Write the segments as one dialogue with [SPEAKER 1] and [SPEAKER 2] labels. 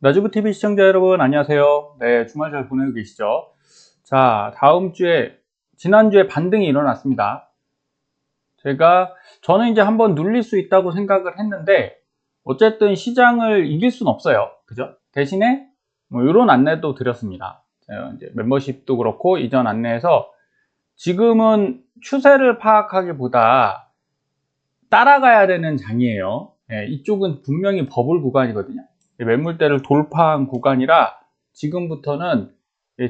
[SPEAKER 1] 나주부TV 시청자 여러분 안녕하세요. 네, 주말 잘 보내고 계시죠? 자, 다음 주에, 지난주에 반등이 일어났습니다. 제가, 저는 이제 한번 눌릴 수 있다고 생각을 했는데, 어쨌든 시장을 이길 수는 없어요. 그죠? 대신에, 뭐, 이런 안내도 드렸습니다. 이제 멤버십도 그렇고, 이전 안내에서, 지금은 추세를 파악하기보다 따라가야 되는 장이에요. 네, 이쪽은 분명히 버블 구간이거든요. 매물대를 돌파한 구간이라 지금부터는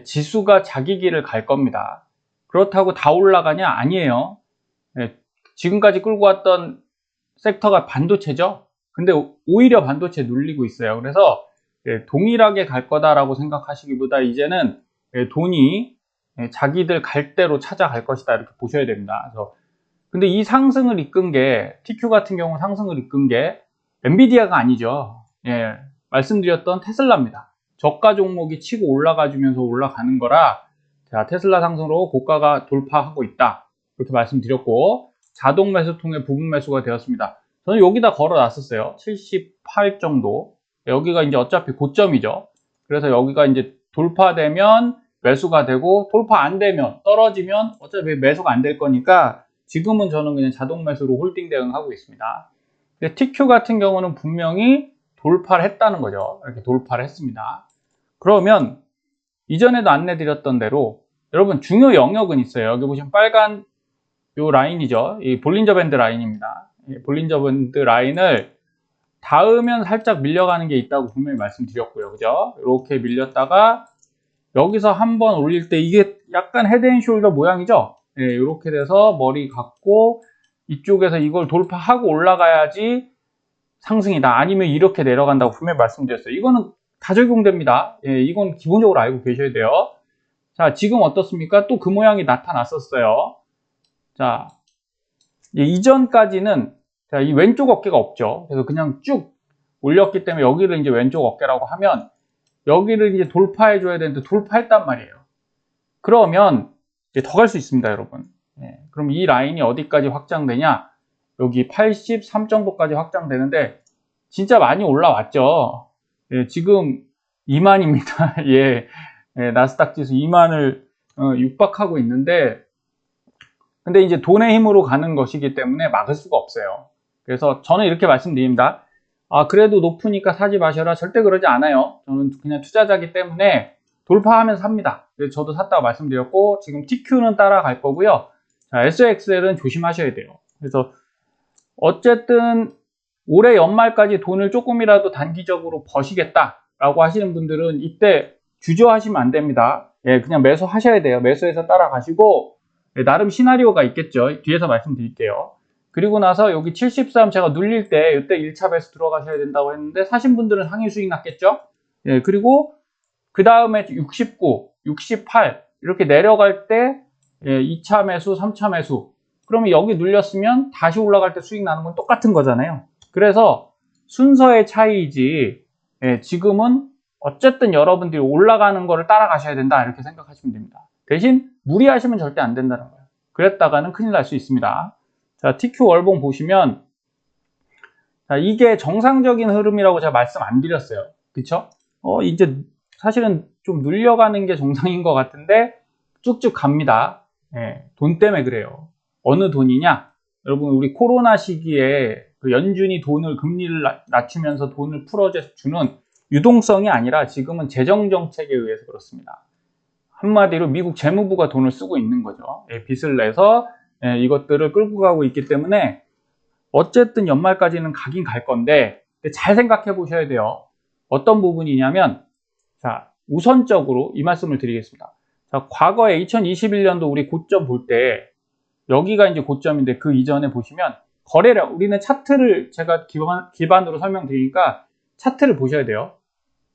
[SPEAKER 1] 지수가 자기 길을 갈 겁니다. 그렇다고 다 올라가냐? 아니에요. 지금까지 끌고 왔던 섹터가 반도체죠. 근데 오히려 반도체 눌리고 있어요. 그래서 동일하게 갈 거다라고 생각하시기보다 이제는 돈이 자기들 갈 대로 찾아갈 것이다 이렇게 보셔야 됩니다. 그래서 근데 이 상승을 이끈 게 TQ 같은 경우 상승을 이끈 게 엔비디아가 아니죠. 예, 말씀드렸던 테슬라입니다. 저가 종목이 치고 올라가주면서 올라가는 거라 자, 테슬라 상승으로 고가가 돌파하고 있다. 이렇게 말씀드렸고 자동 매수 통해 부분 매수가 되었습니다. 저는 여기다 걸어 놨었어요. 78 정도. 여기가 이제 어차피 고점이죠. 그래서 여기가 이제 돌파되면 매수가 되고 돌파 안 되면 떨어지면 어차피 매수가 안 될 거니까 지금은 저는 그냥 자동 매수로 홀딩 대응하고 있습니다. 근데 TQ 같은 경우는 분명히 돌파를 했다는 거죠. 이렇게 돌파를 했습니다. 그러면 이전에도 안내드렸던 대로 여러분 중요 영역은 있어요. 여기 보시면 빨간 요 라인이죠. 이 볼린저 밴드 라인입니다. 볼린저 밴드 라인을 닿으면 살짝 밀려가는 게 있다고 분명히 말씀드렸고요. 그죠? 이렇게 밀렸다가 여기서 한번 올릴 때 이게 약간 헤드앤숄더 모양이죠? 네, 이렇게 돼서 머리 갖고 이쪽에서 이걸 돌파하고 올라가야지 상승이다. 아니면 이렇게 내려간다고 분명히 말씀드렸어요. 이거는 다 적용됩니다. 예, 이건 기본적으로 알고 계셔야 돼요. 자, 지금 어떻습니까? 또 그 모양이 나타났었어요. 자, 예, 이전까지는 자, 이 왼쪽 어깨가 없죠. 그래서 그냥 쭉 올렸기 때문에 여기를 이제 왼쪽 어깨라고 하면 여기를 이제 돌파해 줘야 되는데 돌파했단 말이에요. 그러면 이제 더 갈 수 있습니다, 여러분. 예, 그럼 이 라인이 어디까지 확장되냐? 여기 83 정도까지 확장되는데 진짜 많이 올라왔죠. 예, 지금 2만입니다. 예, 예, 나스닥 지수 2만을 어, 육박하고 있는데 근데 이제 돈의 힘으로 가는 것이기 때문에 막을 수가 없어요. 그래서 저는 이렇게 말씀드립니다. 아, 그래도 높으니까 사지 마셔라. 절대 그러지 않아요. 저는 그냥 투자자기 때문에 돌파하면 삽니다. 그래서 저도 샀다고 말씀드렸고, 지금 TQ는 따라갈 거고요. 자, SXL은 조심하셔야 돼요. 그래서 어쨌든 올해 연말까지 돈을 조금이라도 단기적으로 버시겠다라고 하시는 분들은 이때 주저하시면 안 됩니다. 예, 그냥 매수하셔야 돼요. 매수해서 따라가시고 예, 나름 시나리오가 있겠죠. 뒤에서 말씀드릴게요. 그리고 나서 여기 73 제가 눌릴 때 이때 1차 배수 들어가셔야 된다고 했는데 사신 분들은 상위 수익 났겠죠. 예, 그리고 그 다음에 69, 68 이렇게 내려갈 때 예, 2차 매수, 3차 매수 그러면 여기 눌렸으면 다시 올라갈 때 수익 나는 건 똑같은 거잖아요. 그래서 순서의 차이지 예, 지금은 어쨌든 여러분들이 올라가는 거를 따라가셔야 된다 이렇게 생각하시면 됩니다. 대신 무리하시면 절대 안 된다는 거예요. 그랬다가는 큰일 날 수 있습니다. 자, TQ 월봉 보시면 자, 이게 정상적인 흐름이라고 제가 말씀 안 드렸어요. 그쵸? 어, 이제 사실은 좀 눌려가는 게 정상인 것 같은데 쭉쭉 갑니다. 예, 돈 때문에 그래요. 어느 돈이냐? 여러분 우리 코로나 시기에 그 연준이 돈을 금리를 낮추면서 돈을 풀어주는 유동성이 아니라 지금은 재정 정책에 의해서 그렇습니다. 한마디로 미국 재무부가 돈을 쓰고 있는 거죠. 예, 빚을 내서 예, 이것들을 끌고 가고 있기 때문에 어쨌든 연말까지는 가긴 갈 건데 잘 생각해 보셔야 돼요. 어떤 부분이냐면 자 우선적으로 이 말씀을 드리겠습니다. 자, 과거에 2021년도 우리 고점 볼 때 여기가 이제 고점인데 그 이전에 보시면 거래량 우리는 차트를 제가 기반, 기반으로 설명드리니까 차트를 보셔야 돼요.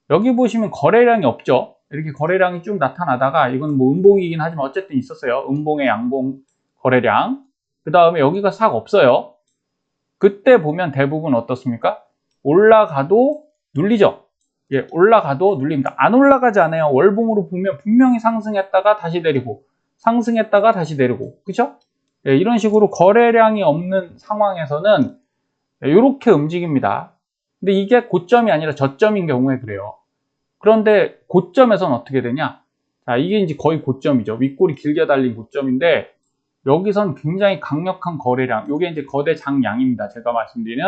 [SPEAKER 1] 여기 보시면 거래량이 없죠. 이렇게 거래량이 쭉 나타나다가 이건 뭐 음봉이긴 하지만 어쨌든 있었어요. 음봉의 양봉 거래량. 그 다음에 여기가 싹 없어요. 그때 보면 대부분 어떻습니까? 올라가도 눌리죠. 예, 올라가도 눌립니다. 안 올라가지 않아요. 월봉으로 보면 분명히 상승했다가 다시 내리고 상승했다가 다시 내리고 그죠? 예, 이런 식으로 거래량이 없는 상황에서는 이렇게 움직입니다. 근데 이게 고점이 아니라 저점인 경우에 그래요. 그런데 고점에서는 어떻게 되냐? 자, 이게 이제 거의 고점이죠. 윗골이 길게 달린 고점인데 여기선 굉장히 강력한 거래량. 이게 이제 거대 장양입니다. 제가 말씀드리는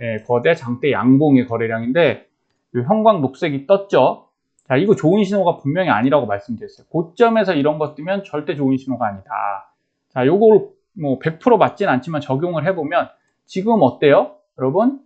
[SPEAKER 1] 예, 거대 장대 양봉의 거래량인데 이 형광 녹색이 떴죠. 자, 이거 좋은 신호가 분명히 아니라고 말씀드렸어요. 고점에서 이런 거 뜨면 절대 좋은 신호가 아니다. 자, 요걸 뭐 100% 맞진 않지만 적용을 해보면 지금 어때요? 여러분?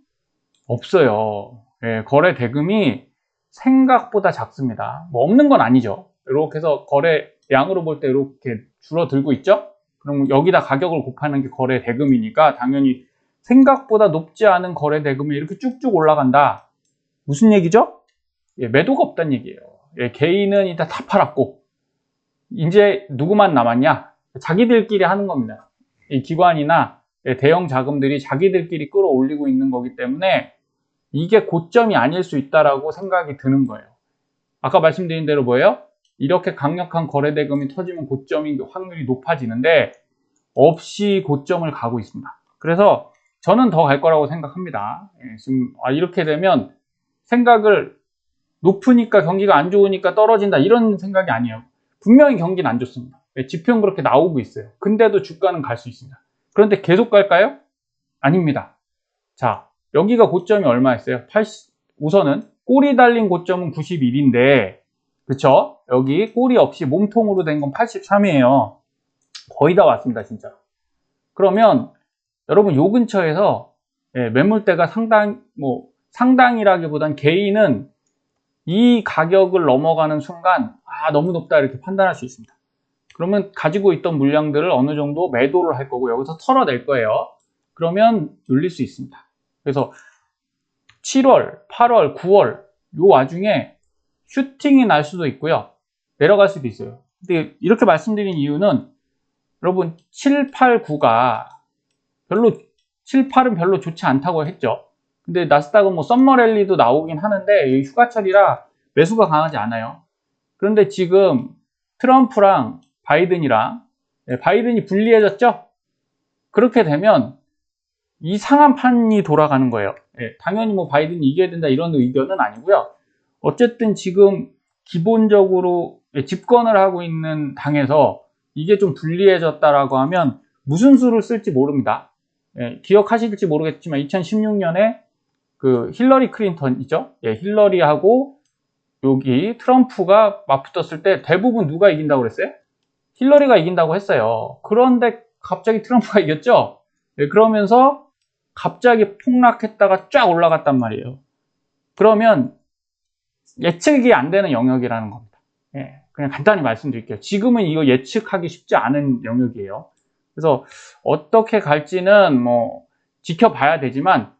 [SPEAKER 1] 없어요. 예, 거래 대금이 생각보다 작습니다. 뭐 없는 건 아니죠. 이렇게 해서 거래량으로 볼 때 이렇게 줄어들고 있죠? 그럼 여기다 가격을 곱하는 게 거래 대금이니까 당연히 생각보다 높지 않은 거래 대금이 이렇게 쭉쭉 올라간다. 무슨 얘기죠? 예, 매도가 없다는 얘기예요. 예, 개인은 일단 다 팔았고 이제 누구만 남았냐? 자기들끼리 하는 겁니다. 이 기관이나 예, 대형 자금들이 자기들끼리 끌어올리고 있는 거기 때문에 이게 고점이 아닐 수 있다라고 생각이 드는 거예요. 아까 말씀드린 대로 뭐예요? 이렇게 강력한 거래 대금이 터지면 고점이 확률이 높아지는데 없이 고점을 가고 있습니다. 그래서 저는 더 갈 거라고 생각합니다. 예, 지금 아, 이렇게 되면 생각을 높으니까 경기가 안 좋으니까 떨어진다 이런 생각이 아니에요. 분명히 경기는 안 좋습니다. 예, 지표는 그렇게 나오고 있어요. 근데도 주가는 갈 수 있습니다. 그런데 계속 갈까요? 아닙니다. 자, 여기가 고점이 얼마였어요? 80, 우선은 꼬리 달린 고점은 91인데, 그쵸? 여기 꼬리 없이 몸통으로 된 건 83이에요. 거의 다 왔습니다, 진짜. 그러면 여러분 요 근처에서 예, 매물대가 상당 뭐 상당이라기보단 개인은 이 가격을 넘어가는 순간 아 너무 높다 이렇게 판단할 수 있습니다. 그러면 가지고 있던 물량들을 어느 정도 매도를 할 거고 여기서 털어낼 거예요. 그러면 눌릴 수 있습니다. 그래서 7월, 8월, 9월 요 와중에 슈팅이 날 수도 있고요. 내려갈 수도 있어요. 근데 이렇게 말씀드린 이유는 여러분 7, 8, 9가 별로 7, 8은 별로 좋지 않다고 했죠. 근데 나스닥은 뭐 썸머랠리도 나오긴 하는데 휴가철이라 매수가 강하지 않아요. 그런데 지금 트럼프랑 바이든이랑 네, 바이든이 불리해졌죠? 그렇게 되면 이상한 판이 돌아가는 거예요. 네, 당연히 뭐 바이든이 이겨야 된다 이런 의견은 아니고요. 어쨌든 지금 기본적으로 집권을 하고 있는 당에서 이게 좀 불리해졌다라고 하면 무슨 수를 쓸지 모릅니다. 예, 기억하실지 모르겠지만 2016년에 그 힐러리 클린턴 있죠? 예, 힐러리하고 여기 트럼프가 맞붙었을 때 대부분 누가 이긴다고 그랬어요? 힐러리가 이긴다고 했어요. 그런데 갑자기 트럼프가 이겼죠? 예, 그러면서 갑자기 폭락했다가 쫙 올라갔단 말이에요. 그러면 예측이 안 되는 영역이라는 겁니다. 예, 그냥 간단히 말씀드릴게요. 지금은 이거 예측하기 쉽지 않은 영역이에요. 그래서 어떻게 갈지는 뭐 지켜봐야 되지만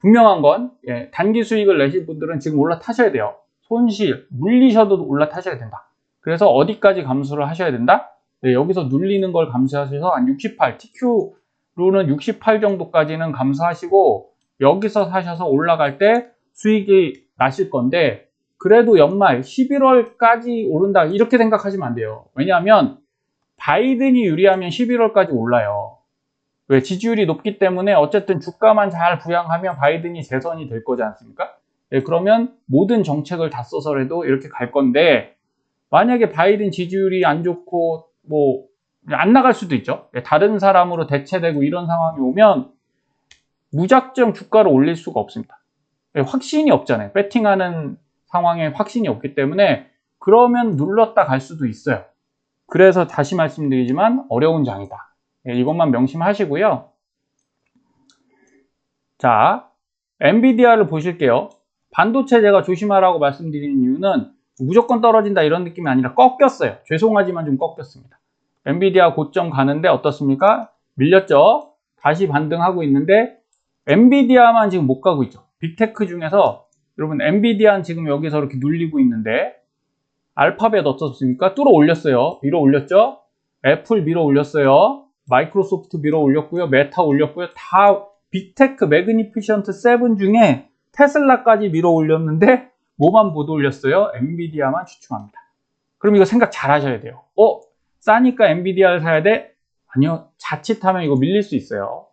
[SPEAKER 1] 분명한 건 예, 단기 수익을 내실 분들은 지금 올라타셔야 돼요. 손실, 물리셔도 올라타셔야 된다. 그래서 어디까지 감수를 하셔야 된다? 네, 여기서 눌리는 걸 감수하셔서 한 68, TQ로는 68 정도까지는 감수하시고 여기서 사셔서 올라갈 때 수익이 나실 건데 그래도 연말 11월까지 오른다 이렇게 생각하시면 안 돼요. 왜냐하면 바이든이 유리하면 11월까지 올라요. 왜? 지지율이 높기 때문에 어쨌든 주가만 잘 부양하면 바이든이 재선이 될 거지 않습니까? 예, 그러면 모든 정책을 다 써서라도 이렇게 갈 건데 만약에 바이든 지지율이 안 좋고 뭐 안 나갈 수도 있죠. 예, 다른 사람으로 대체되고 이런 상황이 오면 무작정 주가를 올릴 수가 없습니다. 예, 확신이 없잖아요. 배팅하는 상황에 확신이 없기 때문에 그러면 눌렀다 갈 수도 있어요. 그래서 다시 말씀드리지만 어려운 장이다. 예, 이것만 명심하시고요. 자, 엔비디아를 보실게요. 반도체 제가 조심하라고 말씀드리는 이유는 무조건 떨어진다 이런 느낌이 아니라 꺾였어요. 죄송하지만 좀 꺾였습니다. 엔비디아 고점 가는데 어떻습니까? 밀렸죠? 다시 반등하고 있는데 엔비디아만 지금 못 가고 있죠. 빅테크 중에서 여러분 엔비디아는 지금 여기서 이렇게 눌리고 있는데 알파벳 어떻습니까? 뚫어 올렸어요. 밀어 올렸죠? 애플 밀어 올렸어요. 마이크로소프트 밀어 올렸고요. 메타 올렸고요. 다 빅테크 매그니피션트 7 중에 테슬라까지 밀어 올렸는데 뭐만 못 올렸어요? 엔비디아만 추춤합니다. 그럼 이거 생각 잘 하셔야 돼요. 어? 싸니까 엔비디아를 사야 돼? 아니요. 자칫하면 이거 밀릴 수 있어요.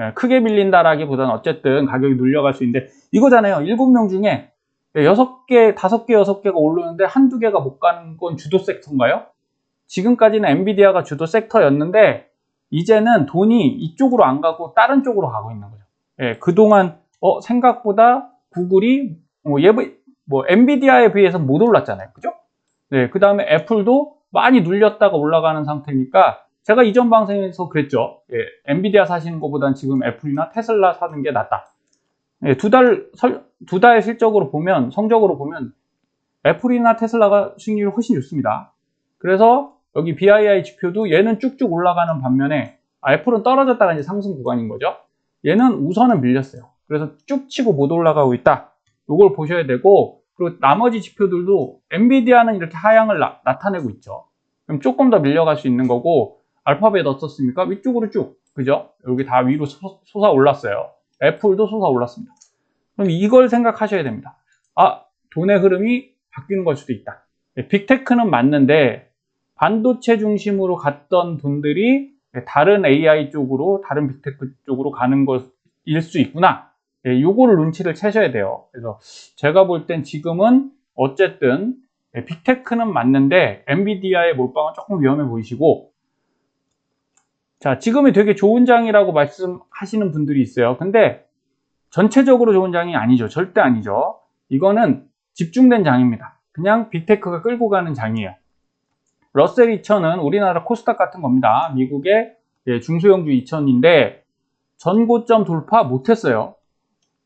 [SPEAKER 1] 예, 크게 밀린다라기보다는 어쨌든 가격이 눌려갈 수 있는데 이거잖아요. 7명 중에 여섯 개, 다섯 개, 여섯 개가 오르는데 한두 개가 못 가는 건 주도 섹터인가요? 지금까지는 엔비디아가 주도 섹터였는데 이제는 돈이 이쪽으로 안 가고 다른 쪽으로 가고 있는 거죠. 예, 그동안 어, 생각보다 구글이 뭐, 예, 뭐 엔비디아에 비해서 못 올랐잖아요. 그죠? 네, 그 다음에 애플도 많이 눌렸다가 올라가는 상태니까 제가 이전 방송에서 그랬죠. 예, 엔비디아 사시는 것보단 지금 애플이나 테슬라 사는 게 낫다. 예, 두 달, 두달 실적으로 보면, 성적으로 보면 애플이나 테슬라가 수익률이 훨씬 좋습니다. 그래서 여기 BII 지표도 얘는 쭉쭉 올라가는 반면에 아, 애플은 떨어졌다가 이제 상승 구간인 거죠. 얘는 우선은 밀렸어요. 그래서 쭉 치고 못 올라가고 있다. 이걸 보셔야 되고 그리고 나머지 지표들도 엔비디아는 이렇게 하향을 나, 타내고 있죠. 그럼 조금 더 밀려갈 수 있는 거고 알파벳 어떻습니까? 위쪽으로 쭉 그죠? 여기 다 위로 솟아 올랐어요. 애플도 솟아 올랐습니다. 그럼 이걸 생각하셔야 됩니다. 아 돈의 흐름이 바뀌는 걸 수도 있다. 네, 빅테크는 맞는데 반도체 중심으로 갔던 돈들이 다른 AI 쪽으로, 다른 빅테크 쪽으로 가는 것일 수 있구나. 예, 요거를 눈치를 채셔야 돼요. 그래서 제가 볼 땐 지금은 어쨌든 예, 빅테크는 맞는데 엔비디아의 몰빵은 조금 위험해 보이시고 자 지금이 되게 좋은 장이라고 말씀하시는 분들이 있어요. 근데 전체적으로 좋은 장이 아니죠. 절대 아니죠. 이거는 집중된 장입니다. 그냥 빅테크가 끌고 가는 장이에요. 러셀 2000은 우리나라 코스닥 같은 겁니다. 미국의 예, 중소형주 2000인데 전고점 돌파 못했어요.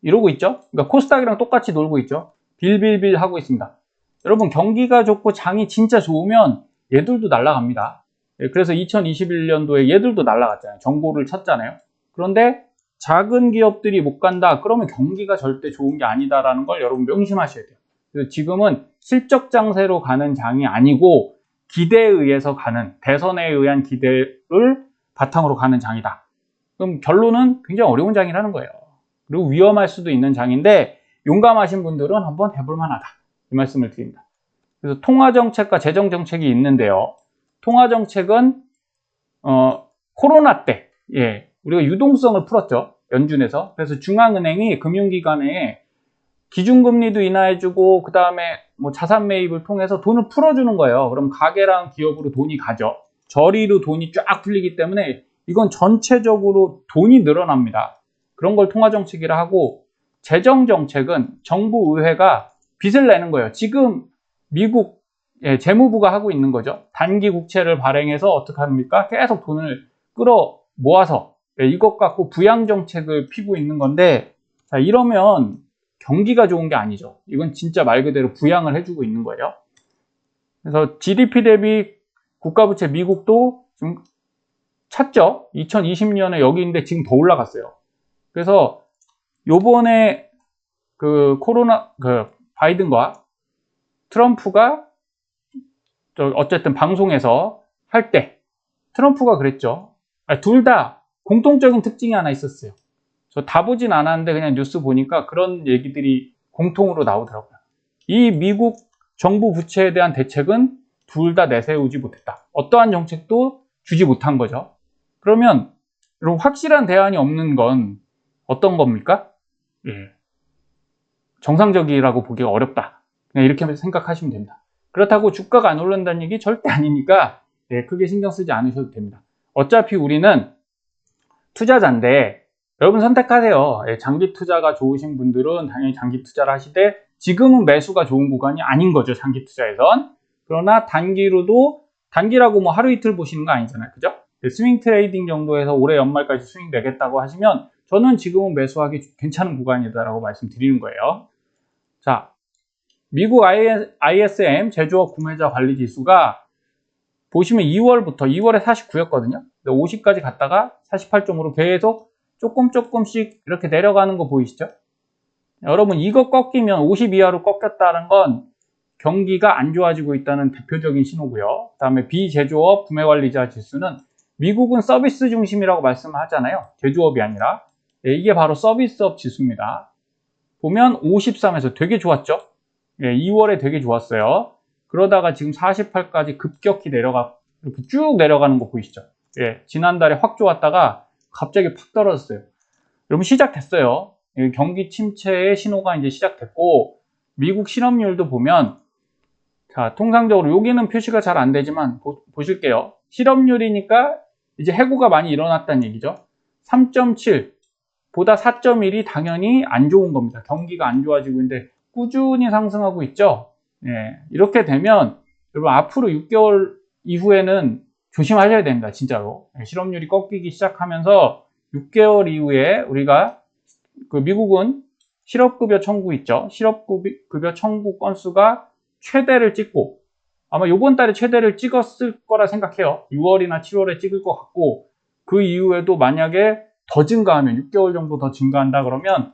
[SPEAKER 1] 이러고 있죠. 그러니까 코스닥이랑 똑같이 놀고 있죠. 빌빌빌 하고 있습니다. 여러분 경기가 좋고 장이 진짜 좋으면 얘들도 날아갑니다. 예, 그래서 2021년도에 얘들도 날아갔잖아요. 정보를 쳤잖아요. 그런데 작은 기업들이 못 간다. 그러면 경기가 절대 좋은 게 아니다라는 걸 여러분 명심하셔야 돼요. 그래서 지금은 실적 장세로 가는 장이 아니고 기대에 의해서 가는 대선에 의한 기대를 바탕으로 가는 장이다. 그럼 결론은 굉장히 어려운 장이라는 거예요. 그리고 위험할 수도 있는 장인데 용감하신 분들은 한번 해볼 만하다. 이 말씀을 드립니다. 그래서 통화정책과 재정정책이 있는데요. 통화정책은 어, 코로나 때 예, 우리가 유동성을 풀었죠. 연준에서. 그래서 중앙은행이 금융기관에 기준금리도 인하해주고 그 다음에 뭐 자산 매입을 통해서 돈을 풀어주는 거예요. 그럼 가게랑 기업으로 돈이 가죠. 저리로 돈이 쫙 풀리기 때문에 이건 전체적으로 돈이 늘어납니다. 그런 걸 통화정책이라 하고 재정정책은 정부 의회가 빚을 내는 거예요. 지금 미국 예, 재무부가 하고 있는 거죠. 단기 국채를 발행해서 어떻게 합니까? 계속 돈을 끌어 모아서 예, 이것 갖고 부양 정책을 피고 있는 건데 자 이러면 경기가 좋은 게 아니죠. 이건 진짜 말 그대로 부양을 해주고 있는 거예요. 그래서 GDP 대비 국가부채 미국도 지금 찼죠. 2020년에 여기 있는데 지금 더 올라갔어요. 그래서 요번에 그 코로나 그 바이든과 트럼프가 어쨌든 방송에서 할 때 트럼프가 그랬죠. 둘 다 공통적인 특징이 하나 있었어요. 저 다 보진 않았는데 그냥 뉴스 보니까 그런 얘기들이 공통으로 나오더라고요. 이 미국 정부 부채에 대한 대책은 둘 다 내세우지 못했다. 어떠한 정책도 주지 못한 거죠. 그러면 확실한 대안이 없는 건 어떤 겁니까? 예. 정상적이라고 보기가 어렵다. 그냥 이렇게 생각하시면 됩니다. 그렇다고 주가가 안 오른다는 얘기 절대 아니니까 예, 크게 신경 쓰지 않으셔도 됩니다. 어차피 우리는 투자자인데 여러분 선택하세요. 예, 장기 투자가 좋으신 분들은 당연히 장기 투자를 하시되 지금은 매수가 좋은 구간이 아닌 거죠. 장기 투자에선. 그러나 단기로도 단기라고 뭐 하루 이틀 보시는 거 아니잖아요. 그죠? 예, 스윙 트레이딩 정도에서 올해 연말까지 스윙 내겠다고 하시면 저는 지금은 매수하기 괜찮은 구간이다라고 말씀드리는 거예요. 자, 미국 ISM 제조업 구매자 관리 지수가 보시면 2월부터 2월에 49였거든요. 50까지 갔다가 48점으로 계속 조금 조금씩 이렇게 내려가는 거 보이시죠? 여러분 이거 꺾이면 50 이하로 꺾였다는 건 경기가 안 좋아지고 있다는 대표적인 신호고요. 그 다음에 비제조업 구매관리자 지수는 미국은 서비스 중심이라고 말씀하잖아요. 제조업이 아니라 네, 이게 바로 서비스업 지수입니다. 보면 53에서 되게 좋았죠? 네, 2월에 되게 좋았어요. 그러다가 지금 48까지 급격히 내려가 이렇게 쭉 내려가는 거 보이시죠? 예, 지난달에 확 좋았다가 갑자기 팍 떨어졌어요. 여러분 시작됐어요. 경기 침체의 신호가 이제 시작됐고 미국 실업률도 보면 자, 통상적으로 여기는 표시가 잘 안 되지만 보, 보실게요. 실업률이니까 이제 해고가 많이 일어났다는 얘기죠. 3.7 보다 4.1이 당연히 안 좋은 겁니다. 경기가 안 좋아지고 있는데 꾸준히 상승하고 있죠. 예, 이렇게 되면 여러분 앞으로 6개월 이후에는 조심하셔야 됩니다. 진짜로. 예, 실업률이 꺾이기 시작하면서 6개월 이후에 우리가 그 미국은 실업급여 청구 있죠. 실업급여 청구 건수가 최대를 찍고 아마 이번 달에 최대를 찍었을 거라 생각해요. 6월이나 7월에 찍을 것 같고 그 이후에도 만약에 더 증가하면 6개월 정도 더 증가한다 그러면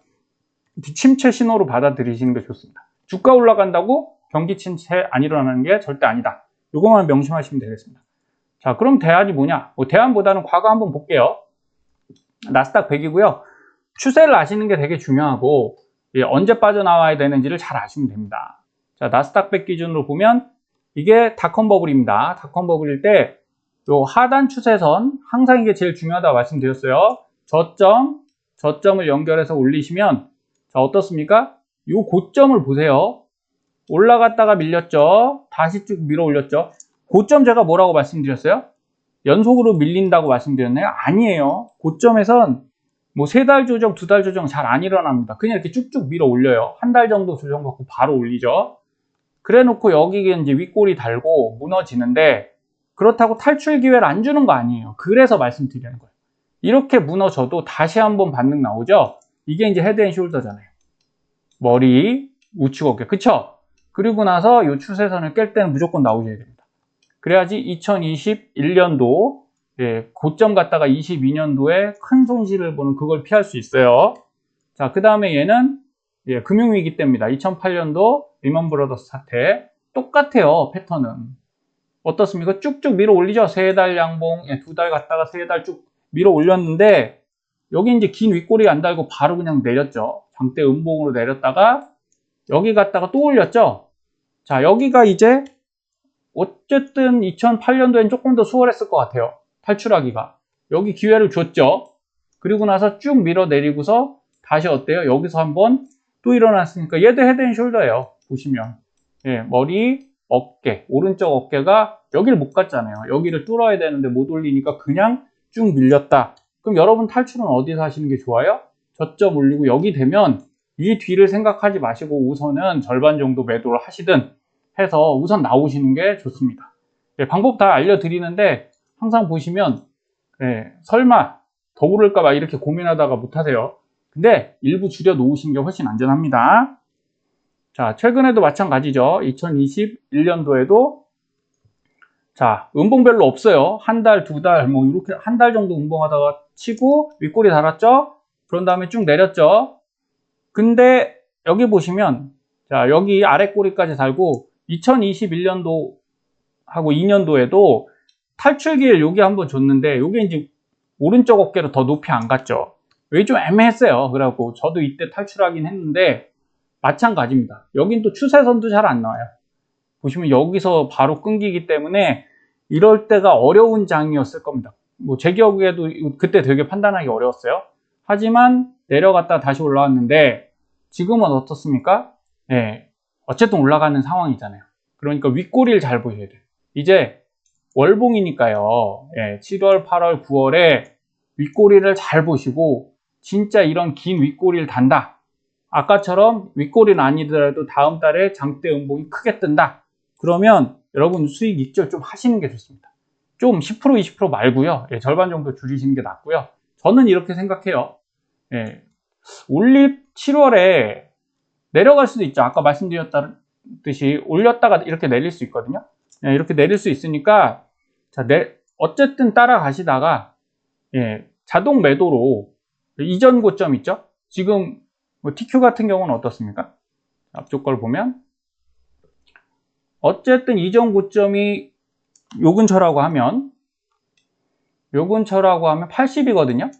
[SPEAKER 1] 침체 신호로 받아들이시는 게 좋습니다. 주가 올라간다고 경기 침체 안 일어나는 게 절대 아니다. 이것만 명심하시면 되겠습니다. 자, 그럼 대안이 뭐냐? 뭐 대안보다는 과거 한번 볼게요. 나스닥 100이고요. 추세를 아시는 게 되게 중요하고 예, 언제 빠져나와야 되는지를 잘 아시면 됩니다. 자, 나스닥 100 기준으로 보면 이게 닷컴 버블입니다. 닷컴 버블일 때 요 하단 추세선 항상 이게 제일 중요하다고 말씀드렸어요. 저점, 저점을 연결해서 올리시면 자 어떻습니까? 요 고점을 보세요. 올라갔다가 밀렸죠. 다시 쭉 밀어 올렸죠. 고점 제가 뭐라고 말씀드렸어요? 연속으로 밀린다고 말씀드렸나요? 아니에요. 고점에선 뭐 세 달 조정, 두 달 조정 잘 안 일어납니다. 그냥 이렇게 쭉쭉 밀어 올려요. 한 달 정도 조정 받고 바로 올리죠. 그래 놓고 여기에 이제 윗골이 달고 무너지는데 그렇다고 탈출 기회를 안 주는 거 아니에요. 그래서 말씀드리는 거예요. 이렇게 무너져도 다시 한번 반등 나오죠? 이게 이제 헤드앤숄더잖아요. 머리, 우측 어깨. 그쵸? 그리고 나서 이 추세선을 깰 때는 무조건 나오셔야 됩니다. 그래야지 2021년도 예, 고점 갔다가 22년도에 큰 손실을 보는 그걸 피할 수 있어요. 자, 그 다음에 얘는 예, 금융위기 때입니다. 2008년도 리먼 브러더스 사태. 똑같아요, 패턴은. 어떻습니까? 쭉쭉 밀어 올리죠? 세 달 양봉, 예, 두달 갔다가 세 달 쭉 밀어 올렸는데, 여기 이제 긴 윗꼬리 안 달고 바로 그냥 내렸죠. 장대 음봉으로 내렸다가, 여기 갔다가 또 올렸죠? 자, 여기가 이제, 어쨌든 2008년도엔 조금 더 수월했을 것 같아요. 탈출하기가. 여기 기회를 줬죠. 그리고 나서 쭉 밀어 내리고서 다시 어때요? 여기서 한번 또 일어났으니까 얘도 헤드앤숄더예요. 보시면. 예, 머리, 어깨, 오른쪽 어깨가 여기를 못 갔잖아요. 여기를 뚫어야 되는데 못 올리니까 그냥 쭉 밀렸다. 그럼 여러분 탈출은 어디서 하시는 게 좋아요? 저점 올리고 여기 되면 이 뒤를 생각하지 마시고 우선은 절반 정도 매도를 하시든 해서 우선 나오시는 게 좋습니다. 예, 방법 다 알려드리는데 항상 보시면 예, 설마 더 오를까 봐 이렇게 고민하다가 못하세요. 근데 일부 줄여 놓으시는 게 훨씬 안전합니다. 자, 최근에도 마찬가지죠. 2021년도에도 자, 음봉 별로 없어요. 한 달, 두 달, 뭐 이렇게 한 달 정도 음봉하다가 치고 윗골이 달았죠. 그런 다음에 쭉 내렸죠. 근데 여기 보시면 자, 여기 아랫꼬리까지 달고 2021년도 하고 2년도에도 탈출기를 여기 한번 줬는데 여기 이제 오른쪽 어깨로 더 높이 안 갔죠. 여기 좀 애매했어요. 그래갖고 저도 이때 탈출하긴 했는데 마찬가지입니다. 여긴 또 추세선도 잘 안 나와요. 보시면 여기서 바로 끊기기 때문에 이럴 때가 어려운 장이었을 겁니다. 뭐 제 기억에도 그때 되게 판단하기 어려웠어요. 하지만 내려갔다 다시 올라왔는데 지금은 어떻습니까? 네, 어쨌든 올라가는 상황이잖아요. 그러니까 윗꼬리를 잘 보셔야 돼요. 이제 월봉이니까요. 예, 7월, 8월, 9월에 윗꼬리를 잘 보시고 진짜 이런 긴 윗꼬리를 단다. 아까처럼 윗꼬리는 아니더라도 다음 달에 장대 음봉이 크게 뜬다. 그러면 여러분 수익 익절 좀 하시는 게 좋습니다. 좀 10% 20% 말고요. 예, 절반 정도 줄이시는 게 낫고요. 저는 이렇게 생각해요. 예, 올릴 7월에 내려갈 수도 있죠. 아까 말씀드렸듯이 올렸다가 이렇게 내릴 수 있거든요. 예, 이렇게 내릴 수 있으니까 자, 내, 어쨌든 따라가시다가 예, 자동 매도로 이전 고점 있죠? 지금 뭐 TQ 같은 경우는 어떻습니까? 앞쪽 걸 보면 어쨌든 이전 고점이 요 근처라고 하면 요 근처라고 하면 80이거든요.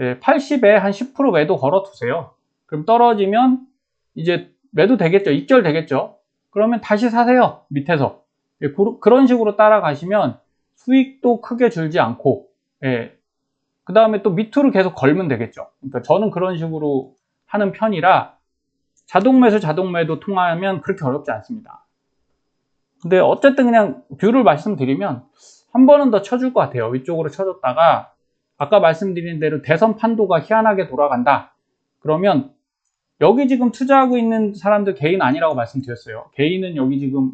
[SPEAKER 1] 예, 80에 한 10% 매도 걸어 두세요. 그럼 떨어지면 이제 매도 되겠죠. 입절 되겠죠. 그러면 다시 사세요. 밑에서. 예, 그런 식으로 따라가시면 수익도 크게 줄지 않고 예, 그 다음에 또 밑으로 계속 걸면 되겠죠. 그러니까 저는 그런 식으로 하는 편이라 자동 매수, 자동 매도 통하면 그렇게 어렵지 않습니다. 근데 어쨌든 그냥 뷰를 말씀드리면 한 번은 더 쳐줄 것 같아요. 위쪽으로 쳐줬다가 아까 말씀드린 대로 대선 판도가 희한하게 돌아간다. 그러면 여기 지금 투자하고 있는 사람들 개인 아니라고 말씀드렸어요. 개인은 여기 지금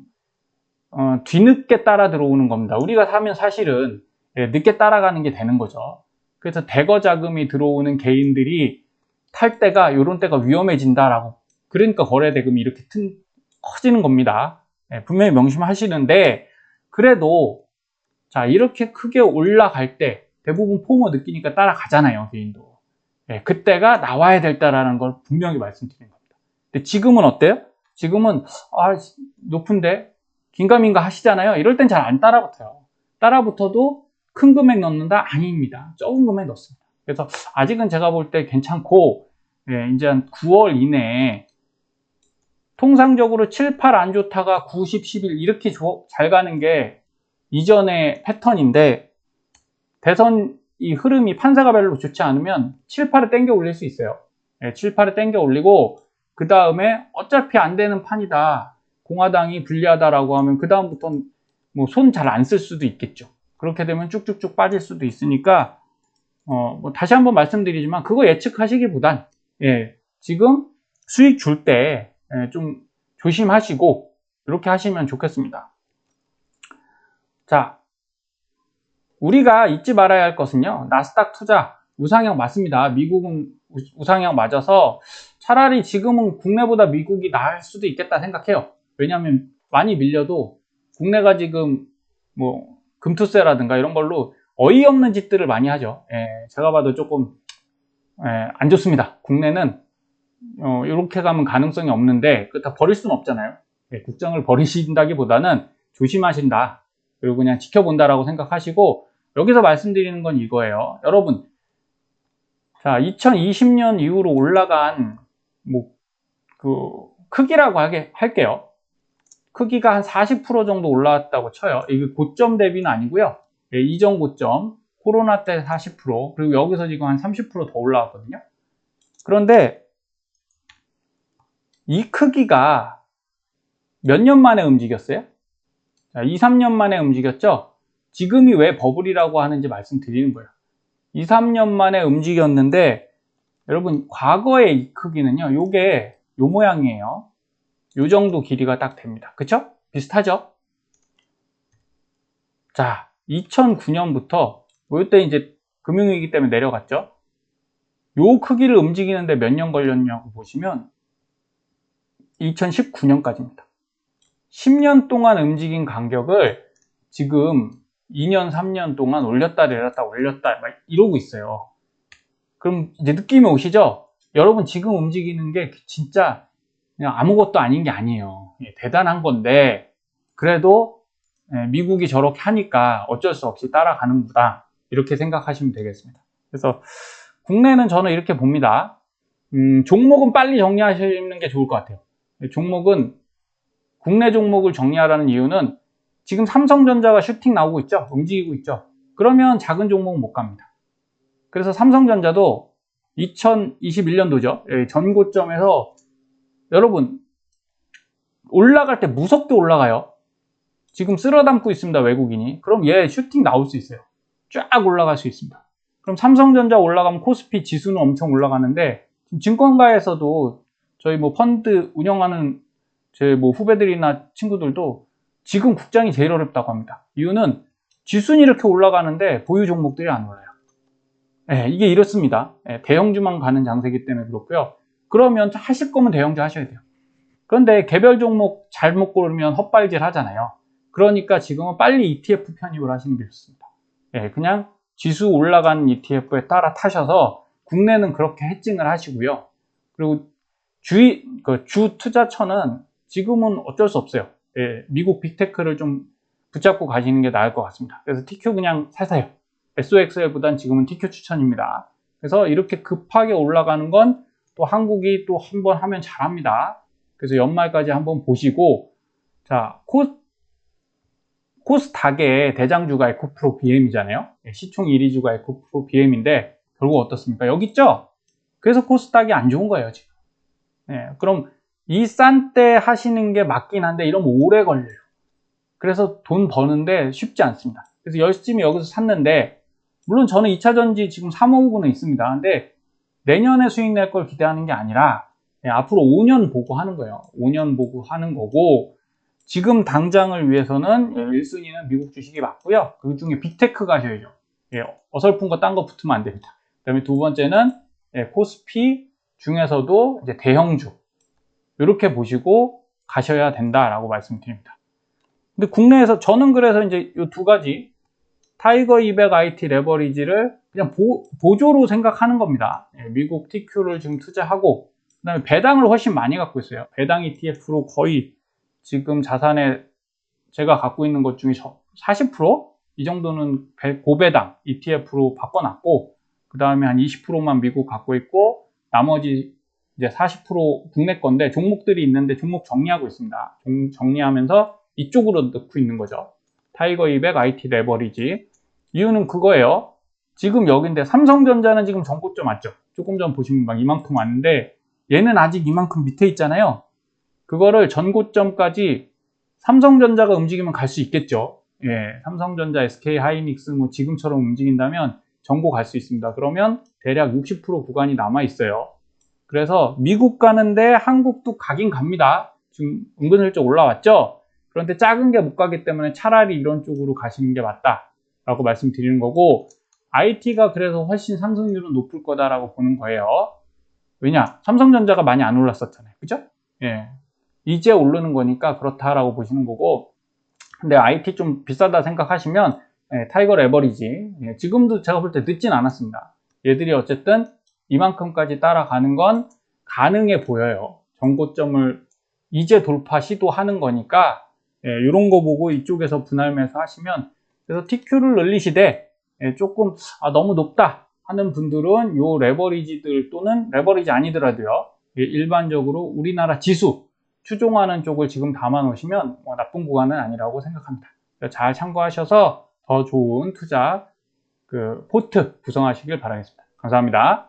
[SPEAKER 1] 어, 뒤늦게 따라 들어오는 겁니다. 우리가 사면 사실은 예, 늦게 따라가는 게 되는 거죠. 그래서 대거 자금이 들어오는 개인들이 탈 때가 이런 때가 위험해진다라고 그러니까 거래 대금이 이렇게 튼, 커지는 겁니다. 예, 분명히 명심하시는데 그래도 자 이렇게 크게 올라갈 때 대부분 포모 느끼니까 따라가잖아요 개인도. 예, 그때가 나와야 될 때라는 걸 분명히 말씀드린 겁니다. 근데 지금은 어때요? 지금은 아 높은데 긴가민가 하시잖아요. 이럴 땐 잘 안 따라붙어요. 따라붙어도 큰 금액 넣는다? 아닙니다. 적은 금액 넣습니다. 그래서 아직은 제가 볼 때 괜찮고 예, 이제 한 9월 이내에 통상적으로 7, 8 안 좋다가 9, 10, 11 이렇게 잘 가는 게 이전의 패턴인데 대선 이 흐름이 판사가 별로 좋지 않으면 7, 8을 땡겨 올릴 수 있어요. 예, 7, 8을 땡겨 올리고 그 다음에 어차피 안 되는 판이다. 공화당이 불리하다라고 하면 그 다음부터는 뭐 손 잘 안 쓸 수도 있겠죠. 그렇게 되면 쭉쭉쭉 빠질 수도 있으니까 어, 뭐 다시 한번 말씀드리지만 그거 예측하시기보단 예, 지금 수익 줄때 예, 좀 조심하시고 이렇게 하시면 좋겠습니다. 자, 우리가 잊지 말아야 할 것은요. 나스닥 투자 우상향 맞습니다. 미국은 우상향 맞아서 차라리 지금은 국내보다 미국이 나을 수도 있겠다 생각해요. 왜냐하면 많이 밀려도 국내가 지금 뭐 금투세라든가 이런 걸로 어이없는 짓들을 많이 하죠. 예, 제가 봐도 조금 예, 안 좋습니다. 국내는 어, 이렇게 가면 가능성이 없는데 그다 버릴 수는 없잖아요. 예, 국정을 버리신다기보다는 조심하신다. 그리고 그냥 지켜본다라고 생각하시고 여기서 말씀드리는 건 이거예요. 여러분, 자 2020년 이후로 올라간 뭐 그 크기라고 하게 할게요. 크기가 한 40% 정도 올라왔다고 쳐요. 이게 고점 대비는 아니고요. 예, 이전 고점 코로나 때 40% 그리고 여기서 지금 한 30%더 올라왔거든요. 그런데 이 크기가 몇 년 만에 움직였어요? 자, 2, 3년 만에 움직였죠? 지금이 왜 버블이라고 하는지 말씀드리는 거예요. 2, 3년 만에 움직였는데 여러분 과거의 이 크기는요. 요게 요 모양이에요. 요 정도 길이가 딱 됩니다. 그쵸? 비슷하죠? 자, 2009년부터 요때 이제 금융위기 때문에 내려갔죠? 요 크기를 움직이는데 몇 년 걸렸냐고 보시면 2019년까지입니다. 10년 동안 움직인 간격을 지금 2년, 3년 동안 올렸다 내렸다 올렸다 막 이러고 있어요. 그럼 이제 느낌이 오시죠? 여러분 지금 움직이는 게 진짜 그냥 아무것도 아닌 게 아니에요. 예, 대단한 건데 그래도 예, 미국이 저렇게 하니까 어쩔 수 없이 따라가는구나 이렇게 생각하시면 되겠습니다. 그래서 국내는 저는 이렇게 봅니다. 음, 종목은 빨리 정리하시는 게 좋을 것 같아요. 종목은 국내 종목을 정리하라는 이유는 지금 삼성전자가 슈팅 나오고 있죠. 움직이고 있죠. 그러면 작은 종목은 못 갑니다. 그래서 삼성전자도 2021년도죠. 예, 전고점에서 여러분 올라갈 때 무섭게 올라가요. 지금 쓸어 담고 있습니다. 외국인이. 그럼 얘 슈팅 나올 수 있어요. 쫙 올라갈 수 있습니다. 그럼 삼성전자 올라가면 코스피 지수는 엄청 올라가는데 증권가에서도 저희 뭐 펀드 운영하는 제 뭐 후배들이나 친구들도 지금 국장이 제일 어렵다고 합니다. 이유는 지순이 이렇게 올라가는데 보유 종목들이 안 올라요. 네, 이게 이렇습니다. 네, 대형주만 가는 장세기 때문에 그렇고요. 그러면 하실 거면 대형주 하셔야 돼요. 그런데 개별 종목 잘못 고르면 헛발질 하잖아요. 그러니까 지금은 빨리 ETF 편입을 하시는 게 좋습니다. 네, 그냥 지수 올라가는 ETF에 따라 타셔서 국내는 그렇게 해칭을 하시고요. 그리고 주의, 그주 투자처는 지금은 어쩔 수 없어요. 예, 미국 빅테크를 좀 붙잡고 가시는 게 나을 것 같습니다. 그래서 TQ 그냥 사세요. SOXL보단 지금은 TQ 추천입니다. 그래서 이렇게 급하게 올라가는 건 또 한국이 또 한 번 하면 잘합니다. 그래서 연말까지 한번 보시고, 자, 코, 코스닥의 대장주가 에코프로 BM이잖아요. 예, 시총 1위주가 에코프로 BM인데, 결국 어떻습니까? 여기 있죠? 그래서 코스닥이 안 좋은 거예요, 지금. 네, 그럼 이 싼 때 하시는 게 맞긴 한데 이러면 오래 걸려요. 그래서 돈 버는데 쉽지 않습니다. 그래서 열심히 여기서 샀는데 물론 저는 2차 전지 지금 3호구는 있습니다. 근데 내년에 수익 낼 걸 기대하는 게 아니라 예, 앞으로 5년 보고 하는 거예요. 5년 보고 하는 거고 지금 당장을 위해서는 1순위는 미국 주식이 맞고요. 그 중에 빅테크 가셔야죠. 예, 어설픈 거 딴 거 붙으면 안 됩니다. 그 다음에 두 번째는 예, 코스피 중에서도 이제 대형주 이렇게 보시고 가셔야 된다라고 말씀드립니다. 근데 국내에서 저는 그래서 이제 이 두 가지 타이거 200 IT 레버리지를 그냥 보, 보조로 생각하는 겁니다. 예, 미국 TQ를 지금 투자하고 그다음에 배당을 훨씬 많이 갖고 있어요. 배당 ETF로 거의 지금 자산에 제가 갖고 있는 것 중에 40%이 정도는 고배당 ETF로 바꿔놨고 그 다음에 한 20%만 미국 갖고 있고 나머지 이제 40% 국내 건데 종목들이 있는데 종목 정리하고 있습니다. 종, 정리하면서 이쪽으로 넣고 있는 거죠. 타이거 200 IT 레버리지 이유는 그거예요. 지금 여기인데 삼성전자는 지금 전고점 맞죠? 조금 전 보시면 막 이만큼 왔는데 얘는 아직 이만큼 밑에 있잖아요. 그거를 전고점까지 삼성전자가 움직이면 갈 수 있겠죠. 예, 삼성전자, SK 하이닉스 뭐 지금처럼 움직인다면 전고 갈수 있습니다. 그러면 대략 60% 구간이 남아 있어요. 그래서 미국 가는데 한국도 가긴 갑니다. 지금 은근슬쩍 올라왔죠? 그런데 작은 게 못 가기 때문에 차라리 이런 쪽으로 가시는 게 맞다라고 말씀드리는 거고 IT가 그래서 훨씬 상승률은 높을 거다라고 보는 거예요. 왜냐? 삼성전자가 많이 안 올랐었잖아요. 그죠? 예. 이제 오르는 거니까 그렇다라고 보시는 거고 근데 IT 좀 비싸다 생각하시면 예, 타이거 레버리지 예, 지금도 제가 볼 때 늦진 않았습니다. 얘들이 어쨌든 이만큼까지 따라가는 건 가능해 보여요. 정고점을 이제 돌파 시도하는 거니까 예, 이런 거 보고 이쪽에서 분할 매수 하시면 그래서 TQ를 늘리시되 예, 조금 아, 너무 높다 하는 분들은 요 레버리지들 또는 레버리지 아니더라도요 예, 일반적으로 우리나라 지수 추종하는 쪽을 지금 담아 놓으시면 뭐 나쁜 구간은 아니라고 생각합니다. 잘 참고하셔서 더 좋은 투자 그 포트 구성하시길 바라겠습니다. 감사합니다.